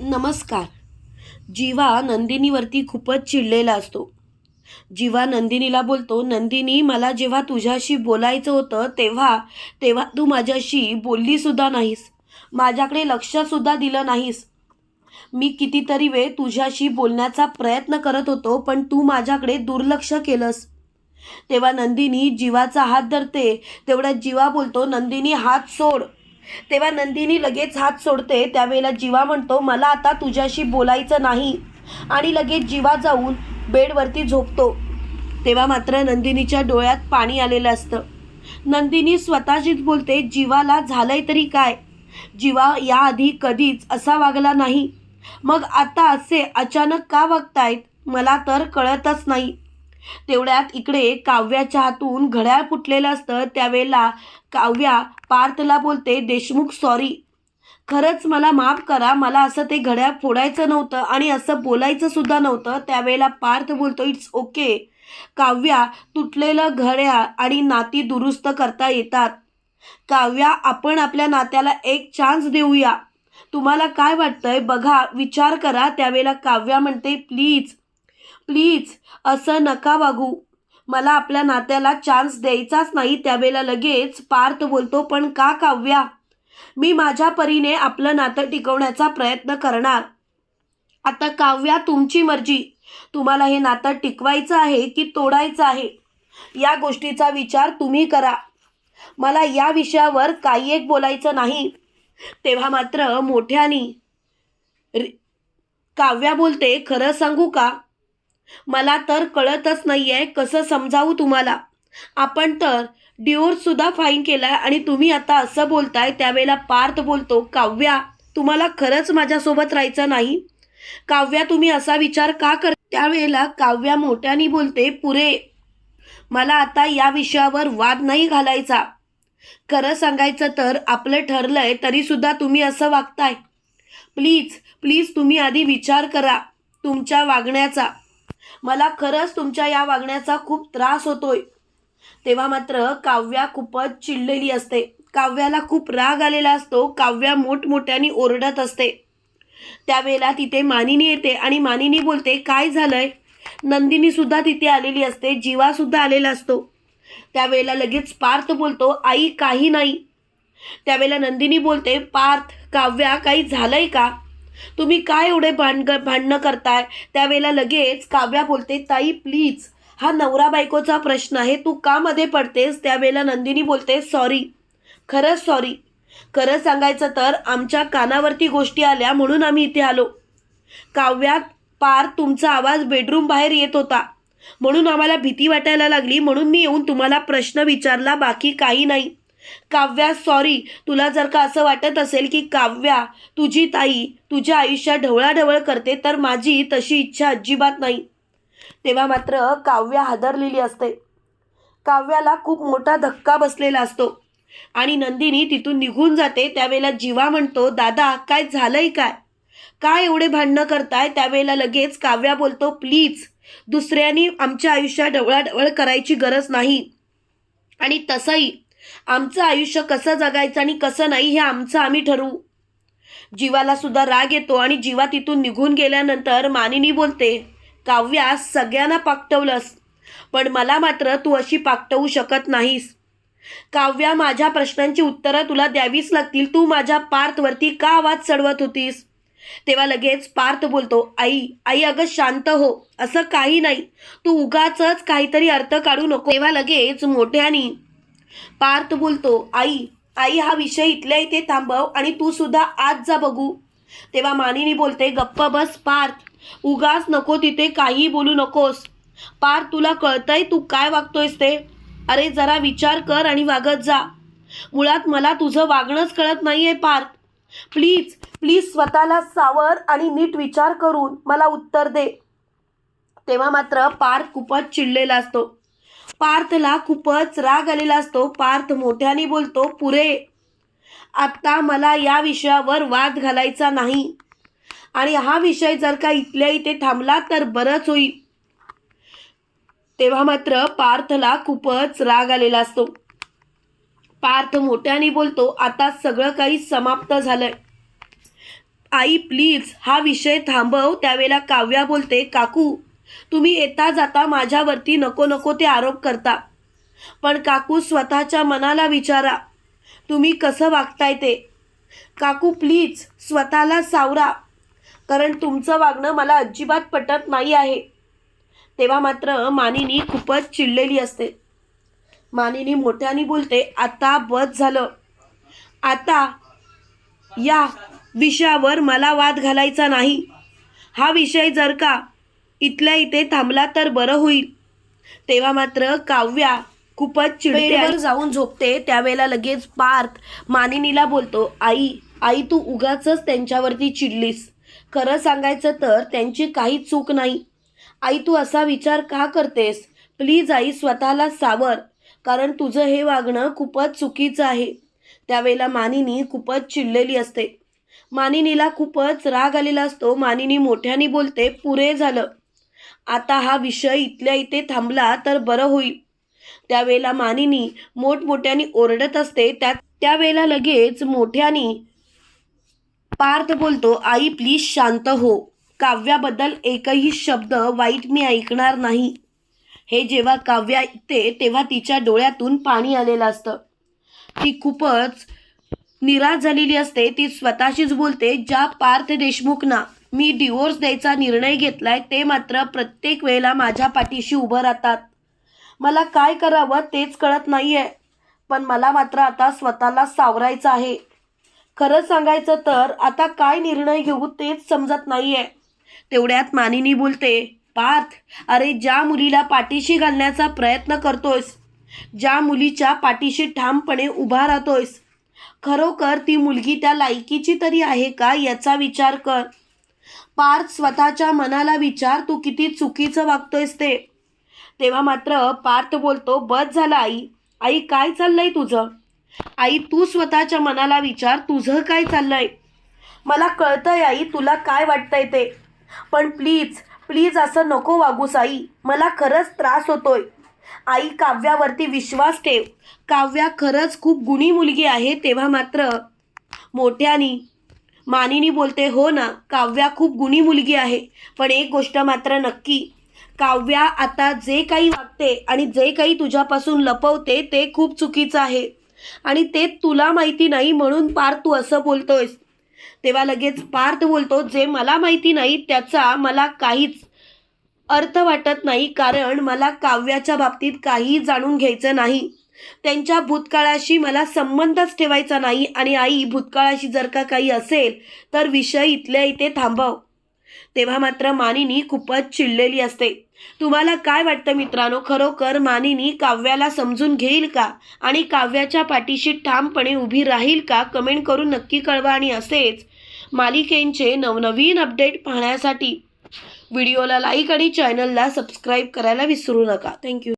नमस्कार. जीवा नंदिनीवरती खूपच चिडलेला असतो. जीवा नंदिनीला बोलतो नंदिनी मला जेव्हा तुझ्याशी बोलायचं होतं तेव्हा तेव्हा तू माझ्याशी बोललीसुद्धा नाहीस. माझ्याकडे लक्षसुद्धा दिलं नाहीस. मी कितीतरी वेळ तुझ्याशी बोलण्याचा प्रयत्न करत होतो पण तू माझ्याकडे दुर्लक्ष केलंस. तेव्हा नंदिनी जीवाचा हात धरते. तेवढ्यात जीवा बोलतो नंदिनी हात सोड. तेव्हा नंदिनी लगेच हात सोडते त्यावेळेला जीवा म्हणतो मला आता तुझ्याशी बोलायचं नाही. आणि लगेच जीवा जाऊन बेडवरती झोपतो. तेव्हा मात्र नंदिनीच्या डोळ्यात पाणी आलेलं असतं. नंदिनी स्वतःशीच बोलते जीवाला झालंय तरी काय? जीवा याआधी कधीच असा वागला नाही. मग आता असे अचानक का वागतायत? मला तर कळतच नाही. तेवढ्यात इकडे काव्याच्या हातून घड्याळ फुटलेलं असतं. त्यावेळेला काव्या पार्थला बोलते देशमुख सॉरी खरंच मला माफ करा. मला असं ते घड्याळ फोडायचं नव्हतं आणि असं बोलायचं सुद्धा नव्हतं. त्यावेळेला पार्थ बोलतो इट्स ओके काव्या तुटलेलं घड्याळ आणि नाती दुरुस्त करता येतात. काव्या आपण आपल्या नात्याला एक चान्स देऊया. तुम्हाला काय वाटतंय? बघा विचार करा. त्यावेळेला काव्या म्हणते प्लीज प्लीज असं नका वागू. मला आपल्या नात्याला चान्स द्यायचाच नाही त्यावेळेला लगेच पार्थ बोलतो पण का काव्या? मी माझ्या परीने आपलं नातं टिकवण्याचा प्रयत्न करणार. आता काव्या तुमची मर्जी. तुम्हाला हे नातं टिकवायचं आहे की तोडायचं आहे? या गोष्टीचा विचार तुम्ही करा. मला या विषयावर काही एक बोलायचं नाही. तेव्हा मात्र मोठ्यानी काव्या बोलते खरं सांगू का? मला तर कळतच नाही आहे कसं समजावू तुम्हाला. आपण तर डिओर्ससुद्धा फाईन केला आणि तुम्ही आता असं बोलताय त्यावेळेला पार्थ बोलतो काव्या तुम्हाला खरंच माझ्यासोबत राहायचं नाही? काव्या तुम्ही असा विचार का कर त्यावेळेला काव्या मोठ्यानी बोलते पुरे मला आता या विषयावर वाद नाही घालायचा. खरं सांगायचं तर आपलं ठरलंय तरीसुद्धा तुम्ही असं वागताय. प्लीज प्लीज तुम्ही आधी विचार करा तुमच्या वागण्याचा. मला खरंच तुमच्या या वागण्याचा खूप त्रास होतोय. तेव्हा मात्र काव्या खूपच चिडलेली असते. काव्याला खूप राग आलेला असतो. काव्या मोठमोठ्याने ओरडत असते. त्यावेळेला तिथे मानिनी येते आणि मानिनी बोलते काय झालंय? नंदिनी सुद्धा तिथे आलेली असते. जीवा सुद्धा आलेला असतो. त्यावेळेला लगेच पार्थ बोलतो आई काही नाही. त्यावेळेला नंदिनी बोलते पार्थ काव्या काही झालंय का? तुम्ही काय एवढे भांड भांडणं करताय? त्यावेळेला लगेच काव्या बोलते ताई प्लीज हा नवरा बायकोचा प्रश्न आहे. तू का मध्ये पडतेस? त्यावेळेला नंदिनी बोलते सॉरी खरंच सॉरी खरं सांगायचं तर आमच्या कानावरती गोष्टी आल्या म्हणून आम्ही इथे आलो. काव्यात पार तुमचा आवाज बेडरूम बाहेर येत होता. म्हणून आम्हाला भीती वाटायला लागली. म्हणून मी येऊन तुम्हाला प्रश्न विचारला. बाकी काही नाही. काव्या सॉरी तुला जर का असं वाटत असेल की काव्या तुझी ताई तुझ्या आयुष्यात ढवळाढवळ करते तर माझी तशी इच्छा अजिबात नाही. तेव्हा मात्र काव्या हादरलेली असते. काव्याला खूप मोठा धक्का बसलेला असतो. आणि नंदिनी तिथून निघून जाते त्यावेळेला जीवा म्हणतो दादा काय झालंय काय? काय एवढे भांडणं करताय? त्यावेळेला लगेच काव्या बोलतो प्लीज दुसऱ्यांनी आमच्या आयुष्यात ढवळाढवळ करायची गरज नाही. आणि तसंही आमचं आयुष्य कसं जगायचं आणि कसं नाही हे आमचं आम्ही ठरवू. जीवाला सुद्धा राग येतो आणि जीवा तिथून निघून गेल्यानंतर मानिनी बोलते काव्या सगळ्यांना पाकटवलंस पण मला मात्र तू अशी पाकटवू शकत नाहीस. काव्या माझ्या प्रश्नांची उत्तरं तुला द्यावीच लागतील. तू माझ्या पार्थवरती का आवाज चढवत होतीस? तेव्हा लगेच पार्थ बोलतो आई आई अगं शांत हो असं काही नाही. तू उगाच काहीतरी अर्थ काढू नको. तेव्हा लगेच मोठ्यानी पार्थ बोलतो आई आई हा विषय इथल्या इथे थांबव आणि तू सुद्धा आज जा बघू. तेव्हा मानिनी बोलते गप्प बस पार्थ. उगाच नको तिथे काही बोलू नकोस. पार्थ तुला कळतंय तू काय वागतोयस ते? अरे जरा विचार कर आणि वागत जा. मुळात मला तुझं वागणंच कळत नाहीये पार्थ. प्लीज प्लीज स्वतःला सावर आणि नीट विचार करून मला उत्तर दे. तेव्हा मात्र पार्थ खूपच चिडलेला असतो. पार्थला खूपच राग आलेला असतो. पार्थ मोठ्याने बोलतो पुरे आत्ता मला या विषयावर वाद घालायचा नाही. आणि हा विषय जर का इथल्या इथे थांबला तर बरंच होईल. तेव्हा मात्र पार्थला खूपच राग आलेला असतो. पार्थ मोठ्याने बोलतो आता सगळं काही समाप्त झालंय. आई प्लीज हा विषय थांबव त्यावेळेला काव्या बोलते. काकू तुम्ही येता जाता माझ्यावरती नको नको ते आरोप करता. पण काकू स्वतःच्या मनाला विचारा. तुम्ही कसं वागताय ते? काकू प्लीज स्वतःला सावरा. कारण तुमचं वागणं मला अजिबात पटत नाही आहे. तेव्हा मात्र मानिनी खूपच चिडलेली असते. मानिनी मोठ्याने बोलते आता बस झालं. आता या विषयावर मला वाद घालायचा नाही. हा विषय जर का इथल्या इथे थांबला तर बरं होईल. तेव्हा मात्र काव्या खूपच चिडतेवर जाऊन झोपते. त्यावेळेला लगेच पार्थ मानिनीला बोलतो आई आई तू उगाच त्यांच्यावरती चिडलीस. खरं सांगायचं तर त्यांची काही चूक नाही. आई तू असा विचार का करतेस? प्लीज आई स्वतःला सावर कारण तुझं हे वागणं खूपच चुकीचं आहे. त्यावेळेला मानिनी खूपच चिडलेली असते. मानिनीला खूपच राग आलेला असतो. मानिनी मोठ्याने बोलते पुरे झालं. आता हा विषय इथल्या इथे थांबला तर बरं होईल. त्यावेळेला मानिनी मोठमोठ्याने ओरडत असते त्या त्यावेळेला लगेच मोठ्याने पार्थ बोलतो आई प्लीज शांत हो. काव्याबद्दल एकही शब्द वाईट मी ऐकणार नाही. हे जेव्हा काव्य ऐकते तेव्हा तिच्या डोळ्यातून पाणी आलेलं असतं. ती खूपच निराश झालेली असते ती स्वतःशीच बोलते ज्या पार्थ देशमुखना. मी डिवोर्स द्यायचा निर्णय घेतलाय ते मात्र प्रत्येक वेळेला माझ्या पाठीशी उभं राहतात. मला काय करावं तेच कळत नाही आहे पण मला मात्र आता स्वतःला सावरायचं आहे. खरं सांगायचं तर आता काय निर्णय घेऊ तेच समजत नाही आहे तेवढ्यात मानिनी बोलते पार्थ अरे ज्या मुलीला पाठीशी घालण्याचा प्रयत्न करतोयस ज्या मुलीच्या पाठीशी ठामपणे उभा राहतोयस खरोखर ती मुलगी त्या लायकीची तरी आहे का याचा विचार कर. पार्थ स्वतःच्या मनाला विचार तू किती चुकीचं वागतोयस ते. तेव्हा मात्र पार्थ बोलतो बस झाला आई. आई काय चाललंय तुझं? आई तू स्वतःच्या मनाला विचार तुझं काय चाललंय? मला कळतंय आई तुला काय वाटतंय ते. पण प्लीज प्लीज असं नको वागूस आई. मला खरंच त्रास होतोय. आई काव्यावरती विश्वास ठेव. काव्या खरंच खूप गुणी मुलगी आहे तेव्हा मात्र मोठ्यानी मानिनी बोलते हो ना काव्या खूप गुणी मुलगी आहे पण एक गोष्ट मात्र नक्की. काव्या आता जे काही वागते आणि जे काही तुझ्यापासून लपवते ते खूप चुकीचं आहे. आणि ते तुला माहिती नाही म्हणून पार्थ तू असं बोलतोयस. तेव्हा लगेच पार्थ बोलतो जे मला माहिती नाही त्याचा मला काहीच अर्थ वाटत नाही कारण मला काव्याच्या बाबतीत काही जाणून घ्यायचं नाही. त्यांच्या भूतकाळाशी मला संबंधच ठेवायचा नाही आणि आई भूतकाळाशी जर का काही असेल तर विषय इथल्या इथे थांबव. तेव्हा मात्र मानिनी खूपच चिडलेली असते. तुम्हाला काय वाटतं मित्रांनो? खरोखर मानिनी काव्याला समजून घेईल का? आणि काव्याच्या पाठीशी ठामपणे उभी राहील का? कमेंट करून नक्की कळवा आणि असेच मालिकेंचे नवनवीन अपडेट पाहण्यासाठी. व्हिडिओला लाईक आणि चॅनलला सबस्क्राईब करायला विसरू नका. थँक्यू